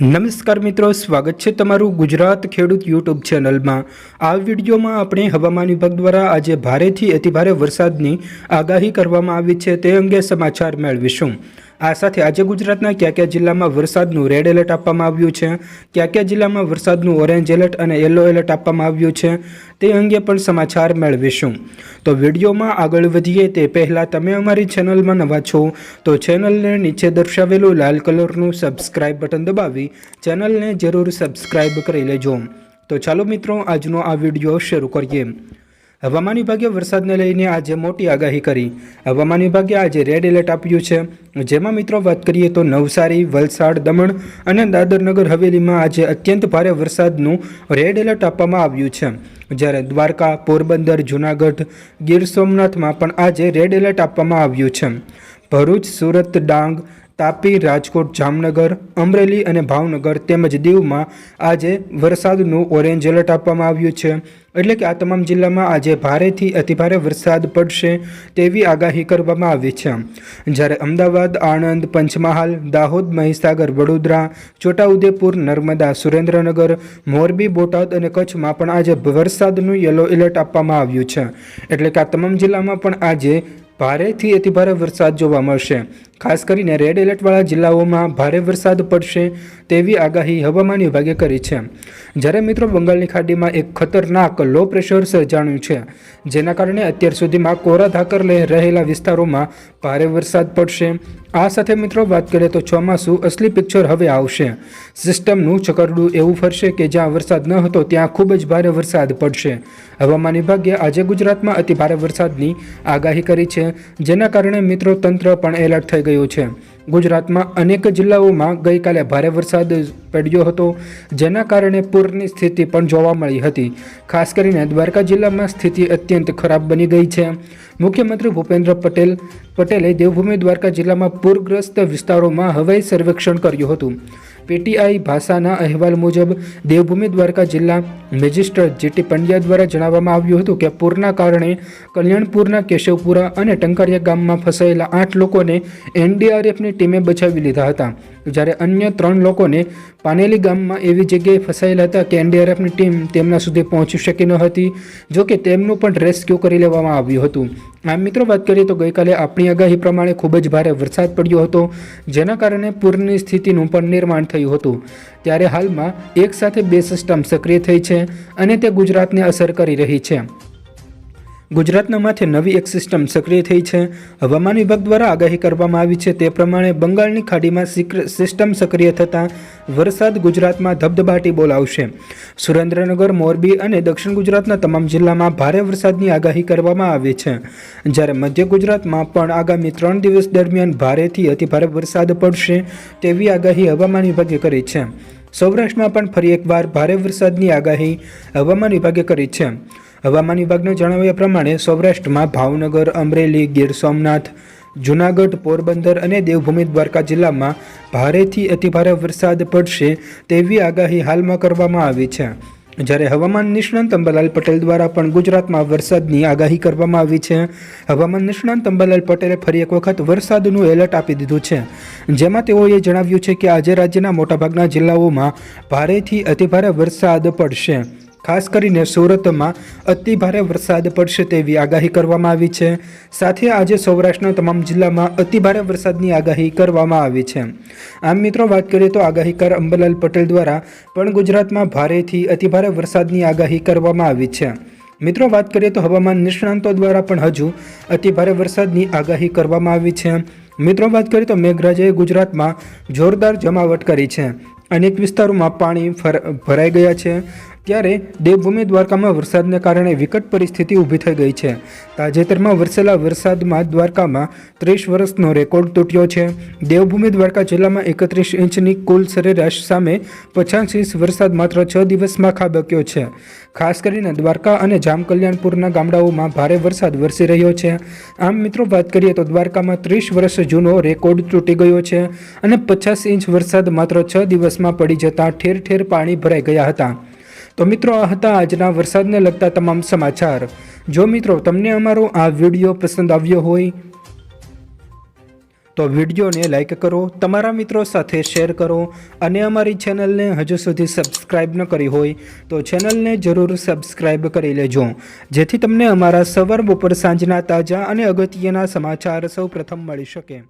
નમસ્કાર મિત્રો, સ્વાગત છે તમારું ગુજરાત ખેડૂત યુટ્યુબ ચેનલમાં. આ વિડીયોમાં આપણે હવામાન વિભાગ દ્વારા આજે ભારેથી અતિભારે વરસાદની આગાહી કરવામાં આવી છે, તે અંગે સમાચાર મેળવીશું. આ સાથે આજે ગુજરાતના કયા કયા જિલ્લામાં વરસાદનું રેડ એલર્ટ આપવામાં આવ્યું છે? કયા કયા જિલ્લામાં વરસાદનું ઓરેન્જ એલર્ટ અને યલો એલર્ટ આપવામાં આવ્યું છે? તે અંગે પણ સમાચાર મેળવીશું. તો વિડીયોમાં આગળ વધીએ તે પહેલાં તમે અમારી ચેનલમાં નવા છો, તો ચેનલને નીચે દર્શાવેલું લાલ કલરનું સબસ્ક્રાઇબ બટન દબાવી ચેનલને જરૂર સબસ્ક્રાઇબ કરી લેજો. તો ચાલો મિત્રો, આજનો આ વીડિયો શરૂ કરીએ. હવામાન વિભાગે વરસાદને લઈને આજે મોટી આગાહી કરી. હવામાન વિભાગે આજે રેડ એલર્ટ આપ્યું છે. જેમાં મિત્રો વાત કરીએ તો નવસારી, વલસાડ, દમણ અને દાદરનગર હવેલીમાં આજે અત્યંત ભારે વરસાદનું રેડ એલર્ટ આપવામાં આવ્યું છે. જ્યારે દ્વારકા, પોરબંદર, જૂનાગઢ, ગીર સોમનાથમાં પણ આજે રેડ એલર્ટ આપવામાં આવ્યું છે. ભરૂચ, સુરત, ડાંગ તાપી, રાજકોટ, જામનગર, અમરેલી અને ભાવનગર તેમજ દીવમાં આજે વરસાદનું ઓરેન્જ એલર્ટ આપવામાં આવ્યું છે. એટલે કે આ તમામ જિલ્લામાં આજે ભારેથી અતિભારે વરસાદ પડશે તેવી આગાહી કરવામાં આવી છે. જ્યારે અમદાવાદ, આણંદ, પંચમહાલ, દાહોદ, મહીસાગર, વડોદરા, છોટાઉદેપુર, નર્મદા, સુરેન્દ્રનગર, મોરબી, બોટાદ અને કચ્છમાં પણ આજે વરસાદનું યલો એલર્ટ આપવામાં આવ્યું છે. એટલે કે આ તમામ જિલ્લામાં પણ આજે ભારેથી અતિભારે વરસાદ જોવા મળશે. ખાસ કરીને રેડ એલર્ટવાળા જિલ્લાઓમાં ભારે વરસાદ પડશે તેવી આગાહી હવામાન વિભાગે કરી છે. જ્યારે મિત્રો બંગાળની ખાડીમાં એક ખતરનાક લો પ્રેશર સર્જાણ્યું છે, જેના કારણે અત્યાર સુધીમાં કોરા ધાકર રહેલા વિસ્તારોમાં ભારે વરસાદ પડશે. આ સાથે મિત્રો વાત કરીએ તો ચોમાસું અસલી પિક્ચર હવે આવશે. સિસ્ટમનું ચકરડું એવું ફરશે કે જ્યાં વરસાદ ન હતો ત્યાં ખૂબ જ ભારે વરસાદ પડશે. હવામાન વિભાગે આજે ગુજરાતમાં અતિ ભારે વરસાદની આગાહી કરી છે, જેના કારણે મિત્રો તંત્ર પણ એલર્ટ થઈ ગયું છે. ગુજરાતમાં અનેક જિલ્લાઓમાં ગઈકાલે ભારે વરસાદ પડ્યો હતો, જેના કારણે પૂરની સ્થિતિ પણ જોવા મળી હતી. ખાસ કરીને દ્વારકા જિલ્લામાં સ્થિતિ અત્યંત ખરાબ બની ગઈ છે. મુખ્યમંત્રી ભૂપેન્દ્ર પટેલ, પટેલે દેવભૂમિ દ્વારકા જિલ્લામાં પૂરગ્રસ્ત વિસ્તારોમાં હવાઈ સર્વેક્ષણ કર્યું હતું. પીટીઆઈ ભાષાના અહેવાલ મુજબ, દેવભૂમિ દ્વારકા જિલ્લા મેજિસ્ટ્રેટ જીટી પંડ્યા દ્વારા જણાવવામાં આવ્યું હતું કે, પૂરના કારણે કલ્યાણપુરના કેશવપુરા અને ટંકારિયા ગામમાં ફસાયેલા આઠ લોકોને એનડીઆરએફની ટીમે બચાવી લીધા હતા. જ્યારે અન્ય ત્રણ લોકોને પાનેલી ગામમાં એવી જગ્યાએ ફસાયેલા હતા કે એનડીઆરએફની ટીમ તેમના સુધી પહોંચી શકી ન હતી, જો કે તેમનું પણ રેસ્ક્યુ કરી લેવામાં આવ્યું હતું. આમ મિત્રો, વાત કરીએ તો ગઈકાલે આપણી આગાહી પ્રમાણે ખૂબ જ ભારે વરસાદ પડ્યો હતો, જેના કારણે પૂરની સ્થિતિનું પણ નિર્માણ થયું હતું. ત્યારે હાલમાં એક સાથે બે સિસ્ટમ સક્રિય થઈ છે અને તે ગુજરાતને અસર કરી રહી છે. ગુજરાતના માથે નવી એક સિસ્ટમ સક્રિય થઈ છે. હવામાન વિભાગ દ્વારા આગાહી કરવામાં આવી છે તે પ્રમાણે બંગાળની ખાડીમાં સિસ્ટમ સક્રિય થતાં વરસાદ ગુજરાતમાં ધબધબાટી બોલાવશે. સુરેન્દ્રનગર, મોરબી અને દક્ષિણ ગુજરાતના તમામ જિલ્લામાં ભારે વરસાદની આગાહી કરવામાં આવી છે. જ્યારે મધ્ય ગુજરાતમાં પણ આગામી ત્રણ દિવસ દરમિયાન ભારેથી અતિભારે વરસાદ પડશે તેવી આગાહી હવામાન વિભાગે કરી છે. સૌરાષ્ટ્રમાં પણ ફરી એકવાર ભારે વરસાદની આગાહી હવામાન વિભાગે કરી છે. હવામાન વિભાગના જણાવ્યા પ્રમાણે સૌરાષ્ટ્રમાં ભાવનગર, અમરેલી, ગીર સોમનાથ, જૂનાગઢ, પોરબંદર અને દેવભૂમિ દ્વારકા જિલ્લામાં ભારેથી અતિભારે વરસાદ પડશે તેવી આગાહી હાલમાં કરવામાં આવી છે. જ્યારે હવામાન નિષ્ણાંત અંબાલાલ પટેલ દ્વારા પણ ગુજરાતમાં વરસાદની આગાહી કરવામાં આવી છે, હવામાન નિષ્ણાંત અંબાલાલ પટેલે ફરી એક વખત વરસાદનું એલર્ટ આપી દીધું છે. જેમાં તેઓએ જણાવ્યું છે કે આજે રાજ્યના મોટાભાગના જિલ્લાઓમાં ભારેથી અતિભારે વરસાદ પડશે. ખાસ કરીને સુરતમાં અતિ ભારે વરસાદ પડશે તેવી આગાહી કરવામાં આવી છે. સાથે આજે સૌરાષ્ટ્રના તમામ જિલ્લામાં અતિ ભારે વરસાદની આગાહી કરવામાં આવી છે. આમ મિત્રો, વાત કરીએ તો આગાહીકાર અંબલાલ પટેલ દ્વારા પણ ગુજરાતમાં ભારેથી અતિ ભારે વરસાદની આગાહી કરવામાં આવી છે. મિત્રો, વાત કરીએ તો હવામાન નિષ્ણાંતો દ્વારા પણ હજુ અતિ ભારે વરસાદની આગાહી કરવામાં આવી છે. મિત્રો, વાત કરીએ તો મેઘરાજાએ ગુજરાતમાં જોરદાર જમાવટ કરી છે. અનેક વિસ્તારોમાં પાણી ભરાઈ ગયા છે. ત્યારે દેવભૂમિ દ્વારકામાં વરસાદને કારણે વિકટ પરિસ્થિતિ ઊભી થઈ ગઈ છે. તાજેતરમાં વરસેલા વરસાદમાં દ્વારકામાં ત્રીસ વર્ષનો રેકોર્ડ તૂટ્યો છે. દેવભૂમિ દ્વારકા જિલ્લામાં એકત્રીસ ઇંચની કુલ સરેરાશ સામે પચાસ ઇંચ વરસાદ માત્ર છ દિવસમાં ખાબક્યો છે. ખાસ કરીને દ્વારકા અને જામકલ્યાણપુરના ગામડાઓમાં ભારે વરસાદ વરસી રહ્યો છે. આમ મિત્રો વાત કરીએ તો દ્વારકામાં ત્રીસ વર્ષ જૂનો રેકોર્ડ તૂટી ગયો છે અને પચાસ ઇંચ વરસાદ માત્ર છ દિવસમાં પડી જતાં ઠેર ઠેર પાણી ભરાઈ ગયા હતા. તો મિત્રો, આ હતા આજના વરસાદને લગતા તમામ સમાચાર. જો મિત્રો તમને અમારો આ વીડિયો પસંદ આવ્યો હોય, તો વિડીયોને લાઇક કરો, તમારા મિત્રો સાથે શેર કરો અને અમારી ચેનલને હજુ સુધી સબસ્ક્રાઇબ ન કરી હોય, તો ચેનલને જરૂર સબસ્ક્રાઇબ કરી લેજો. જેથી તમને અમારા સવાર બપોર સાંજના તાજા અને અગત્યના સમાચાર સૌપ્રથમ મળી શકે.